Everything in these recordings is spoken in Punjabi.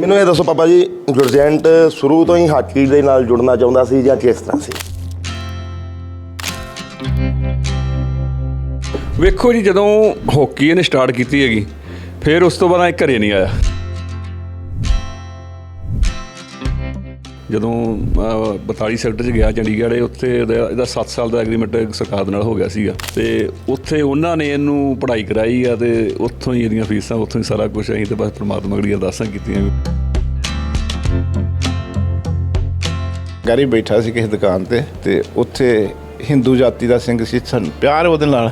ਮੈਨੂੰ ਇਹ ਦੱਸੋ ਪਾਪਾ ਜੀ, ਗੁਰਜੈਂਟ ਸ਼ੁਰੂ ਤੋਂ ਹੀ ਹਾਕੀ ਦੇ ਨਾਲ ਜੁੜਨਾ ਚਾਹੁੰਦਾ ਸੀ ਜਾਂ ਕਿਸ ਤਰ੍ਹਾਂ ਸੀ? ਵੇਖੋ ਜੀ, ਜਦੋਂ ਹਾਕੀ ਇਹਨੇ ਸਟਾਰਟ ਕੀਤੀ ਹੈਗੀ, ਫਿਰ ਉਸ ਤੋਂ ਬਾਅਦ ਇਹ ਘਰੇ ਨਹੀਂ ਆਇਆ। ਜਦੋਂ ਅਹ, 42 ਸੈਕਟਰ 'ਚ ਗਿਆ ਚੰਡੀਗੜ੍ਹ ਉੱਥੇ ਇਹਦਾ ਇਹਦਾ 7 ਸਾਲ ਦਾ ਐਗਰੀਮੈਂਟ ਸਰਕਾਰ ਨਾਲ ਹੋ ਗਿਆ ਸੀਗਾ। ਤੇ ਉੱਥੇ ਉਹਨਾਂ ਨੇ ਇਹਨੂੰ ਪੜ੍ਹਾਈ ਕਰਾਈ ਆ ਤੇ ਉੱਥੋਂ ਹੀ ਇਹਦੀਆਂ ਫੀਸਾਂ ਉੱਥੋਂ ਹੀ ਸਾਰਾ ਕੁਝ ਅਸੀਂ ਤੇ ਬਸ ਪ੍ਰਮਾਤਮਾ ਅਗਲੀ ਅਰਦਾਸਾਂ ਕੀਤੀਆਂ। ਗਾਰੀ ਬੈਠਾ ਸੀ ਕਿਸੇ ਦੁਕਾਨ ਤੇ ਤੇ ਉੱਥੇ ਹਿੰਦੂ ਜਾਤੀ ਦਾ ਸਿੰਘ ਸੀ ਸਾਨੂੰ ਪਿਆਰ ਉਹਦੇ ਨਾਲ।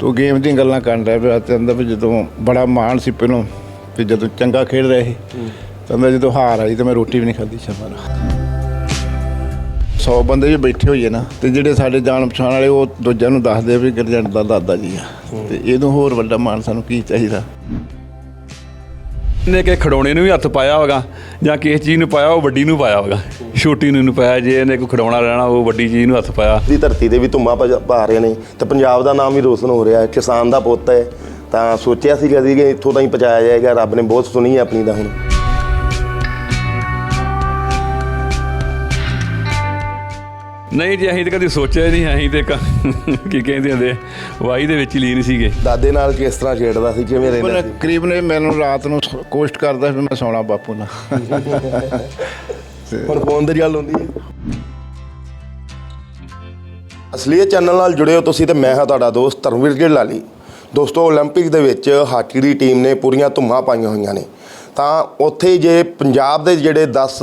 ਤੋ ਗੇਮ ਦੀਆਂ ਗੱਲਾਂ ਕਰਨ ਰਿਹਾ ਪਿਆ ਤੇ ਅੰਦਰ ਵੀ ਜਦੋਂ ਬੜਾ ਮਾਣ ਸੀ ਪਹਿਲੋਂ ਤੇ ਜਦੋਂ ਚੰਗਾ ਖੇਡ ਰਿਹਾ ਸੀ। ਅੰਦਰ ਜਦੋਂ ਹਾਰ ਆਈ ਤੇ ਮੈਂ ਰੋਟੀ ਵੀ ਨਹੀਂ ਖਾਧੀ ਸ਼ਾਮਾਂ ਨੂੰ। 100 ਬੰਦੇ ਵੀ ਬੈਠੇ ਹੋਈਏ ਨਾ ਤੇ ਜਿਹੜੇ ਸਾਡੇ ਜਾਣ ਪਛਾਣ ਵਾਲੇ ਉਹ ਦੂਜਿਆਂ ਨੂੰ ਦੱਸਦੇ ਆ ਵੀ ਗਰਜੰਟ ਦਾ ਦਾਦਾ ਜੀ ਆ। ਤੇ ਇਹਨੂੰ ਹੋਰ ਵੱਡਾ ਮਾਣ ਸਾਨੂੰ ਕੀ ਚਾਹੀਦਾ? ਇਹਨੇ ਕਿ ਖਿਡੌਣੇ ਨੂੰ ਵੀ ਹੱਥ ਪਾਇਆ ਹੋਗਾ ਜਾਂ ਕਿਸ ਚੀਜ਼ ਨੂੰ ਪਾਇਆ ਉਹ ਵੱਡੀ ਨੂੰ ਪਾਇਆ ਹੋਗਾ। ਛੋਟੀ ਨੂੰ ਨਹੀਂ ਪਾਇਆ ਜੇ ਇਹਨੇ ਕੋਈ ਖਿਡੌਣਾ ਲੈਣਾ ਉਹ ਵੱਡੀ ਚੀਜ਼ ਨੂੰ ਹੱਥ ਪਾਇਆ। ਦੀ ਧਰਤੀ ਤੇ ਵੀ ਧੁੰਮਾਂ ਪਾ ਰਹੇ ਨੇ ਤੇ ਪੰਜਾਬ ਦਾ ਨਾਮ ਵੀ ਰੋਸ਼ਨ ਹੋ ਰਿਹਾ ਹੈ ਕਿਸਾਨ ਦਾ ਪੁੱਤ ਹੈ। ਤਾਂ ਸੋਚਿਆ ਸੀ ਕਦੀ ਕਿ ਇੱਥੋਂ ਤਾਂ ਹੀ ਪਹੁੰਚਾਇਆ ਜਾਏਗਾ ਰੱਬ ਨੇ ਬਹੁਤ ਸੁਣੀ ਹੈ ਆਪਣੀ ਦਾ ਹੁਣ। ਨਹੀਂ ਜੀ ਅਸੀਂ ਤਾਂ ਕਦੀ ਸੋਚਿਆ ਹੀ ਨਹੀਂ ਅਸੀਂ ਤੇ ਕ- ਕੀ ਕਹਿੰਦੇ ਹੁੰਦੇ ਆ, ਵਾਈ ਦੇ ਵਿੱਚ ਹੀ ਲੀਨ ਸੀਗੇ ਦਾਦੇ ਨਾਲ ਕਿਸ ਤਰ੍ਹਾਂ ਖੇਡਦਾ ਸੀ ਕਿਵੇਂ ਰਹਿੰਦਾ ਪਰ ਸੀ ਕਰੀਬ ਨੇ ਮੈਨੂੰ ਰਾਤ ਨੂੰ ਕੋਸ਼ਟ ਕਰਦਾ ਵੀ ਮੈਂ ਸੌਣਾ ਬਾਪੂ ਨਾਲ ਹੁਣ ਫੋਨ ਦੀ ਗੱਲ ਹੁੰਦੀ ਹੈ ਅਸਲੀਅਤ ਚੈਨਲ ਨਾਲ ਜੁੜੇ ਹੋ ਤੁਸੀਂ ਤੇ ਮੈਂ ਹਾਂ ਤੁਹਾਡਾ ਦੋਸਤ ਧਰਮਵੀਰ ਗਿੱਲ ਲਾਲੀ ਦੋਸਤੋ 올림픽 ਦੇ ਵਿੱਚ ਹਾਕੀ ਦੀ ਟੀਮ ਨੇ ਪੂਰੀਆਂ ਧੁੰਮਾਂ ਪਾਈਆਂ ਹੋਈਆਂ ਨੇ ਤਾਂ ਉੱਥੇ ਜੇ ਪੰਜਾਬ ਦੇ ਜਿਹੜੇ 10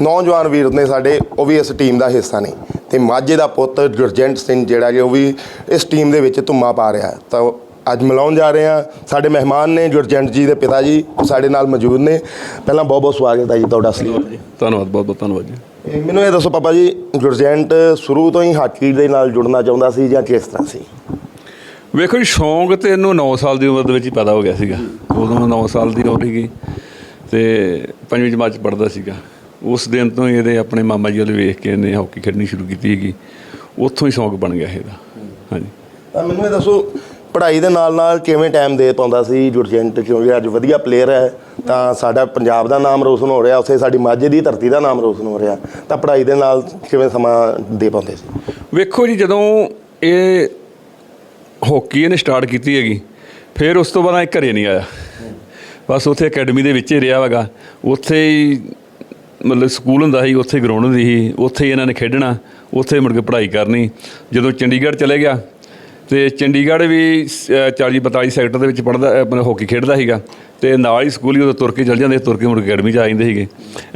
ਨੌਜਵਾਨ ਵੀਰ ਨੇ ਸਾਡੇ ਉਹ ਵੀ ਇਸ ਟੀਮ ਦਾ ਹਿੱਸਾ ਨੇ। ਤੇ ਮਾਝੇ ਦਾ ਪੁੱਤ ਗੁਰਜੰਟ ਸਿੰਘ ਜਿਹੜਾ ਕਿ ਉਹ ਵੀ ਇਸ ਟੀਮ ਦੇ ਵਿੱਚ ਧੁੰਮਾਂ ਪਾ ਰਿਹਾ। ਤਾਂ ਅੱਜ ਮਿਲਾਉਣ ਜਾ ਰਹੇ ਹਾਂ। ਸਾਡੇ ਮਹਿਮਾਨ ਨੇ ਗੁਰਜੰਟ ਜੀ ਦੇ ਪਿਤਾ ਜੀ ਸਾਡੇ ਨਾਲ ਮੌਜੂਦ ਨੇ। ਪਹਿਲਾਂ ਬਹੁਤ ਬਹੁਤ ਸਵਾਗਤ ਹੈ ਜੀ ਤੁਹਾਡਾ ਅਸਲੀਅਤ ਧੰਨਵਾਦ ਬਹੁਤ ਬਹੁਤ ਧੰਨਵਾਦ ਜੀ। ਮੈਨੂੰ ਇਹ ਦੱਸੋ ਪਾਪਾ ਜੀ ਗੁਰਜੈਂਟ ਸ਼ੁਰੂ ਤੋਂ ਹੀ ਹਾਕੀ ਦੇ ਨਾਲ ਜੁੜਨਾ ਚਾਹੁੰਦਾ ਸੀ ਜਾਂ ਕਿਸ ਤਰ੍ਹਾਂ ਸੀ? ਵੇਖੋ ਜੀ ਸ਼ੌਂਕ ਤੇ ਇਹਨੂੰ 9 ਸਾਲ ਦੀ ਉਮਰ ਦੇ ਵਿੱਚ ਹੀ ਪੈਦਾ ਹੋ ਗਿਆ ਸੀਗਾ। ਉਦੋਂ 9 ਸਾਲ ਦੀ ਹੋ ਰਹੀ ਤੇ ਪੰਜਵੀਂ ਜਮਾਤ ਚ ਪੜਦਾ ਸੀਗਾ। ਉਸ ਦਿਨ ਤੋਂ ਹੀ ਇਹਦੇ ਆਪਣੇ ਮਾਮਾ ਜੀ ਵੱਲ ਵੇਖ ਕੇ ਇਹਨੇ ਹਾਕੀ ਖੇਡਣੀ ਸ਼ੁਰੂ ਕੀਤੀ ਹੈਗੀ ਉੱਥੋਂ ਹੀ ਸ਼ੌਂਕ ਬਣ ਗਿਆ ਇਹਦਾ। ਹਾਂਜੀ। ਤਾਂ ਮੈਨੂੰ ਇਹ ਦੱਸੋ ਪੜ੍ਹਾਈ ਦੇ ਨਾਲ ਨਾਲ ਕਿਵੇਂ ਟਾਈਮ ਦੇ ਪਾਉਂਦਾ ਸੀ ਗੁਰਜੈਂਟ ਕਿਉਂਕਿ ਅੱਜ ਵਧੀਆ ਪਲੇਅਰ ਹੈ ਤਾਂ ਸਾਡਾ ਪੰਜਾਬ ਦਾ ਨਾਮ ਰੋਸ਼ਨ ਹੋ ਰਿਹਾ ਉੱਥੇ ਸਾਡੀ ਮਾਝੇ ਦੀ ਧਰਤੀ ਦਾ ਨਾਮ ਰੋਸ਼ਨ ਹੋ ਰਿਹਾ ਤਾਂ ਪੜ੍ਹਾਈ ਦੇ ਨਾਲ ਕਿਵੇਂ ਸਮਾਂ ਦੇ ਪਾਉਂਦੇ ਸੀ? ਵੇਖੋ ਜੀ ਜਦੋਂ ਇਹ ਹਾਕੀ ਇਹਨੇ ਸਟਾਰਟ ਕੀਤੀ ਹੈਗੀ ਫਿਰ ਉਸ ਤੋਂ ਬਾਅਦ ਇਹ ਘਰੇ ਨਹੀਂ ਆਇਆ। ਬਸ ਉੱਥੇ ਅਕੈਡਮੀ ਦੇ ਵਿੱਚ ਹੀ ਰਿਹਾ ਹੈਗਾ। ਉੱਥੇ ਹੀ ਮਤਲਬ ਸਕੂਲ ਹੁੰਦਾ ਸੀ, ਉੱਥੇ ਗਰਾਊਂਡ ਹੁੰਦੀ ਸੀ, ਉੱਥੇ ਹੀ ਇਹਨਾਂ ਨੇ ਖੇਡਣਾ, ਉੱਥੇ ਮੁੜ ਕੇ ਪੜ੍ਹਾਈ ਕਰਨੀ। ਜਦੋਂ ਚੰਡੀਗੜ੍ਹ ਚਲੇ ਗਿਆ, ਤੇ ਚੰਡੀਗੜ੍ਹ ਵੀ 40 42 ਸੈਕਟਰ ਦੇ ਵਿੱਚ ਪੜਦਾ ਆਪਣਾ ਹਾਕੀ ਖੇਡਦਾ ਸੀਗਾ। ਤੇ ਨਾਲ ਹੀ ਸਕੂਲ ਹੀ ਉਦੋਂ ਤੁਰ ਕੇ ਚਲ ਜਾਂਦੇ, ਤੁਰ ਕੇ ਮੁੜ ਕੇ ਅਕੈਡਮੀ 'ਚ ਆ ਜਾਂਦੇ ਸੀਗੇ।